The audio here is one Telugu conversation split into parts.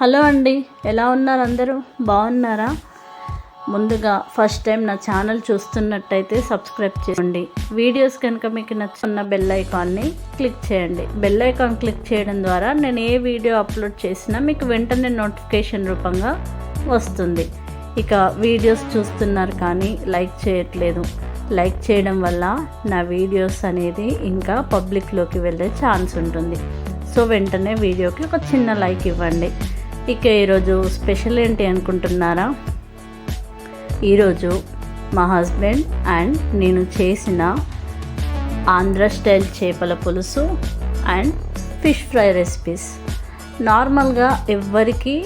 హలో అండి ఎలా ఉన్నారు అందరూ? బాగున్నారా? ముందుగా ఫస్ట్ టైం నా ఛానల్ చూస్తున్నట్టయితే సబ్స్క్రైబ్ చేయండి వీడియోస్ కనుక మీకు నచ్చున్న బెల్ ఐకాన్ని క్లిక్ చేయండి. బెల్ ఐకాన్ క్లిక్ చేయడం ద్వారా నేను ఏ వీడియో అప్లోడ్ చేసినా మీకు వెంటనే నోటిఫికేషన్ రూపంగా వస్తుంది. ఇక వీడియోస్ చూస్తున్నారు కానీ లైక్ చేయట్లేదు. లైక్ చేయడం వల్ల నా వీడియోస్ అనేది ఇంకా పబ్లిక్లోకి వెళ్ళే ఛాన్స్ ఉంటుంది. సో వెంటనే వీడియోకి ఒక చిన్న లైక్ ఇవ్వండి. ఇక ఈరోజు స్పెషల్ ఏంటి అనుకుంటున్నారా? ఈరోజు మా హస్బెండ్ అండ్ నేను చేసిన ఆంధ్ర స్టైల్ చేపల పులుసు అండ్ ఫిష్ ఫ్రై రెసిపీస్. నార్మల్గా ఎవ్వరికీ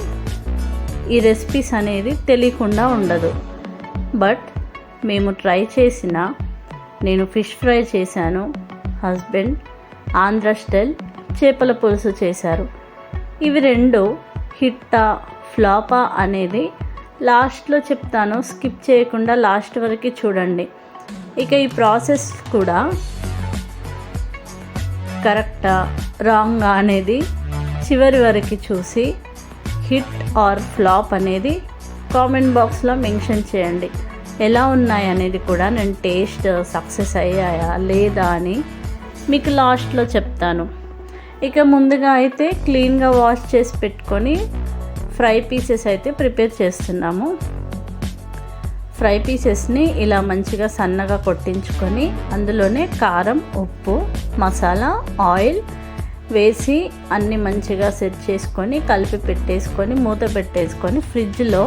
ఈ రెసిపీస్ అనేది తెలియకుండా ఉండదు. బట్ మేము ట్రై చేసిన నేను ఫిష్ ఫ్రై చేశాను హస్బెండ్ ఆంధ్ర స్టైల్ చేపల పులుసు చేశారు. ఇవి రెండు హిట్టా ఫ్లాపా అనేది లాస్ట్లో చెప్తాను. స్కిప్ చేయకుండా లాస్ట్ వరకు చూడండి. ఇక ఈ ప్రాసెస్ కూడా కరెక్టా రాంగా అనేది చివరి వరకు చూసి హిట్ ఆర్ ఫ్లాప్ అనేది కామెంట్ బాక్స్లో మెన్షన్ చేయండి. ఎలా ఉన్నాయి అనేది కూడా నేను టేస్ట్ సక్సెస్ అయ్యాయా లేదా అని మీకు లాస్ట్లో చెప్తాను. ఇక ముందుగా అయితే క్లీన్గా వాష్ చేసి పెట్టుకొని ఫ్రై పీసెస్ అయితే ప్రిపేర్ చేస్తున్నాము. ఫ్రై పీసెస్ని ఇలా మంచిగా సన్నగా కొట్టించుకొని అందులోనే కారం ఉప్పు మసాలా ఆయిల్ వేసి అన్నీ మంచిగా సెట్ చేసుకొని కలిపి పెట్టేసుకొని మూత పెట్టేసుకొని ఫ్రిడ్జ్లో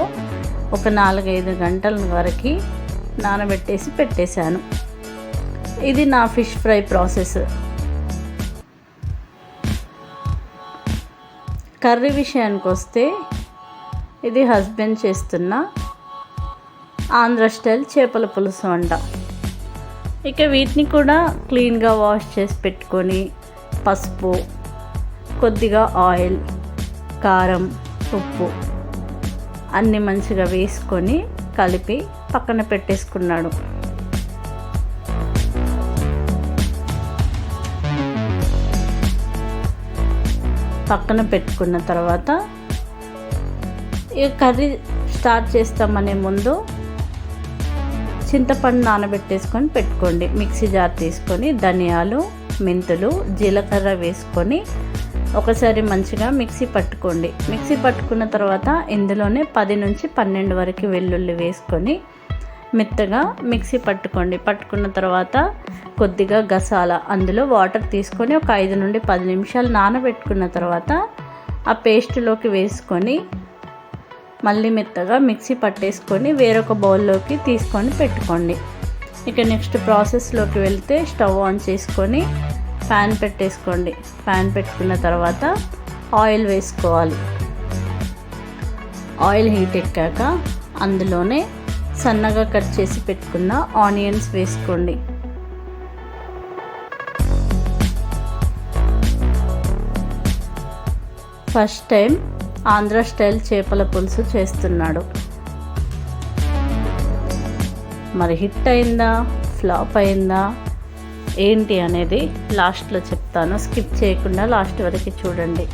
ఒక నాలుగైదు గంటల వరకు నానబెట్టేసి పెట్టేశాను. ఇది నా ఫిష్ ఫ్రై ప్రాసెస్. కర్రీ విషయానికి వస్తే ఇది హస్బెండ్ చేస్తున్న ఆంధ్ర స్టైల్ చేపల పులుసు వంట. ఇక వీటిని కూడా క్లీన్గా వాష్ చేసి పెట్టుకొని పసుపు కొద్దిగా ఆయిల్ కారం ఉప్పు అన్నీ మంచిగా వేసుకొని కలిపి పక్కన పెట్టేసుకున్నాడు. పక్కన పెట్టుకున్న తర్వాత ఈ కర్రీ స్టార్ట్ చేస్తామనే ముందు చింతపండు నానబెట్టేసుకొని పెట్టుకోండి. మిక్సీ జార్ తీసుకొని ధనియాలు మెంతులు జీలకర్ర వేసుకొని ఒకసారి మంచిగా మిక్సీ పట్టుకోండి. మిక్సీ పట్టుకున్న తర్వాత ఇందులోనే పది నుంచి పన్నెండు వరకు వెల్లుల్లి వేసుకొని మెత్తగా మిక్సీ పట్టుకోండి. పట్టుకున్న తర్వాత కొద్దిగా గసాల అందులో వాటర్ తీసుకొని ఒక ఐదు నుండి పది నిమిషాలు నానబెట్టుకున్న తర్వాత ఆ పేస్ట్లోకి వేసుకొని మళ్ళీ మెత్తగా మిక్సీ పట్టేసుకొని వేరొక బౌల్లోకి తీసుకొని పెట్టుకోండి. ఇక నెక్స్ట్ ప్రాసెస్లోకి వెళ్తే స్టవ్ ఆన్ చేసుకొని ప్యాన్ పెట్టేసుకోండి. ప్యాన్ పెట్టుకున్న తర్వాత ఆయిల్ వేసుకోవాలి. ఆయిల్ హీట్ ఎక్కాక అందులోనే సన్నగా కట్ చేసి పెట్టుకున్న ఆనియన్స్ వేసుకోండి. ఫస్ట్ టైం ఆంధ్ర స్టైల్ చేపల పులుసు చేస్తున్నాడు. మరి హిట్ అయిందా? ఫ్లాప్ అయిందా? ఏంటి అనేది లాస్ట్లో చెప్తాను. స్కిప్ చేయకుండా లాస్ట్ వరకు చూడండి.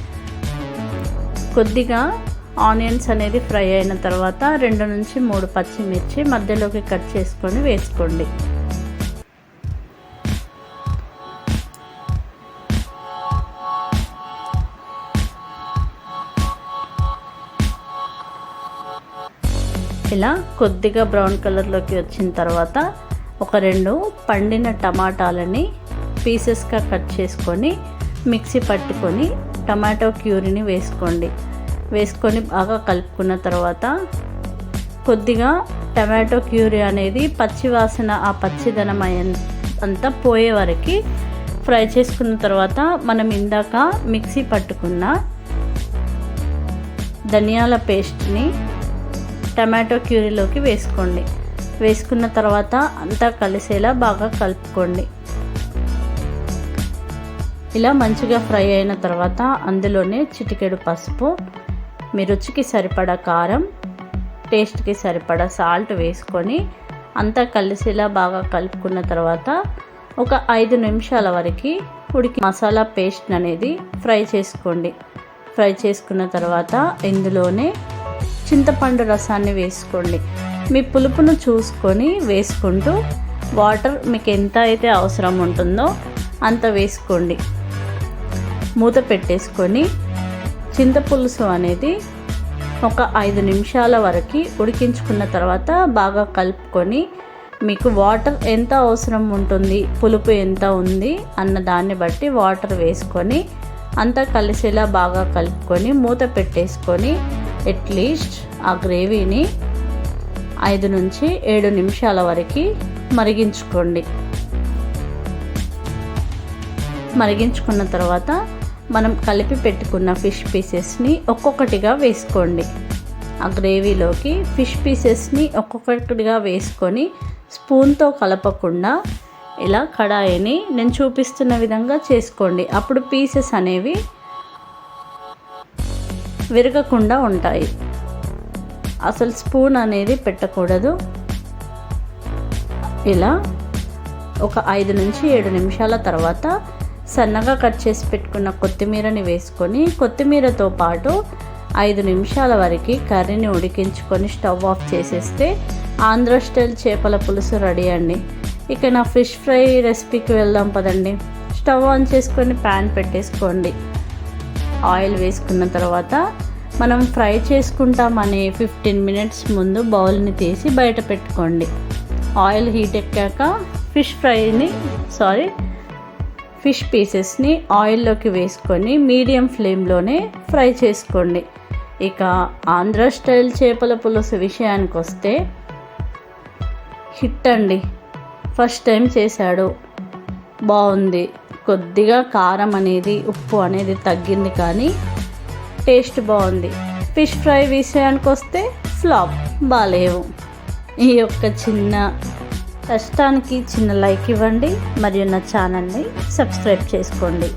కొద్దిగా ఆనియన్స్ అనేది ఫ్రై అయిన తర్వాత రెండు నుంచి మూడు పచ్చిమిర్చి మధ్యలోకి కట్ చేసుకొని వేసుకోండి. ఇలా కొద్దిగా బ్రౌన్ కలర్లోకి వచ్చిన తర్వాత ఒక రెండు పండిన టమాటాలని పీసెస్గా కట్ చేసుకొని మిక్సీ పట్టుకొని టమాటో క్యూరీని వేసుకోండి. వేసుకొని బాగా కలుపుకున్న తర్వాత కొద్దిగా టమాటో క్యూరీ అనేది పచ్చి వాసన ఆ పచ్చిదనం అంతా పోయే వరకు ఫ్రై చేసుకున్న తర్వాత మనం ఇందాక మిక్సీ పట్టుకున్న ధనియాల పేస్ట్ని టమాటో క్యూరీలోకి వేసుకోండి. వేసుకున్న తర్వాత అంతా కలిసేలా బాగా కలుపుకోండి. ఇలా మంచిగా ఫ్రై అయిన తర్వాత అందులోనే చిటికెడు పసుపు మీ రుచికి సరిపడా కారం టేస్ట్కి సరిపడా సాల్ట్ వేసుకొని అంతా కలిసేలా బాగా కలుపుకున్న తర్వాత ఒక ఐదు నిమిషాల వరకు ఉడికి మసాలా పేస్ట్ అనేది ఫ్రై చేసుకోండి. ఫ్రై చేసుకున్న తర్వాత ఇందులోనే చింతపండు రసాన్ని వేసుకోండి. మీ పులుపును చూసుకొని వేసుకుంటూ వాటర్ మీకు ఎంత అయితే అవసరం ఉంటుందో అంత వేసుకోండి. మూత పెట్టేసుకొని చింతపులుసు అనేది ఒక ఐదు నిమిషాల వరకు ఉడికించుకున్న తర్వాత బాగా కలుపుకొని మీకు వాటర్ ఎంత అవసరం ఉంటుంది పులుపు ఎంత ఉంది అన్న దాన్ని బట్టి వాటర్ వేసుకొని అంతా కలిసేలా బాగా కలుపుకొని మూత పెట్టేసుకొని అట్లీస్ట్ ఆ గ్రేవీని ఐదు నుంచి ఏడు నిమిషాల వరకు మరిగించుకోండి. మరిగించుకున్న తర్వాత మనం కలిపి పెట్టుకున్న ఫిష్ పీసెస్ని ఒక్కొక్కటిగా వేసుకోండి. ఆ గ్రేవీలోకి ఫిష్ పీసెస్ని ఒక్కొక్కటిగా వేసుకొని స్పూన్తో కలపకుండా ఇలా కడాయిని నేను చూపిస్తున్న విధంగా చేసుకోండి. అప్పుడు పీసెస్ అనేవి విరగకుండా ఉంటాయి. అసలు స్పూన్ అనేది పెట్టకూడదు. ఇలా ఒక ఐదు నుంచి ఏడు నిమిషాల తర్వాత సన్నగా కట్ చేసి పెట్టుకున్న కొత్తిమీరని వేసుకొని కొత్తిమీరతో పాటు ఐదు నిమిషాల వరకు కర్రీని ఉడికించుకొని స్టవ్ ఆఫ్ చేసేస్తే ఆంధ్ర స్టైల్ చేపల పులుసు రెడీ అండి. ఇక నా ఫిష్ ఫ్రై రెసిపీకి వెళ్దాం పదండి. స్టవ్ ఆన్ చేసుకొని ప్యాన్ పెట్టేసుకోండి. ఆయిల్ వేసుకున్న తర్వాత మనం ఫ్రై చేసుకుంటామని ఫిఫ్టీన్ మినిట్స్ ముందు బౌల్ని తీసి బయట పెట్టుకోండి. ఆయిల్ హీట్ ఎక్కాక ఫిష్ ఫ్రైని సారీ ఫిష్ పీసెస్ని ఆయిల్లోకి వేసుకొని మీడియం ఫ్లేమ్లోనే ఫ్రై చేసుకోండి. ఇక ఆంధ్ర స్టైల్ చేపల పులుసు విషయానికి వస్తే హిట్ అండి. ఫస్ట్ టైం చేశాడు. బాగుంది. కొద్దిగా కారం అనేది ఉప్పు అనేది తగ్గింది కానీ టేస్ట్ బాగుంది. ఫిష్ ఫ్రై విషయానికి వస్తే ఫ్లాప్ బాగాలేవు ఈ యొక్క చిన్న కష్టానికి చిన్న లైక్ ఇవ్వండి మరియు నా ఛానల్ని సబ్స్క్రైబ్ చేసుకోండి.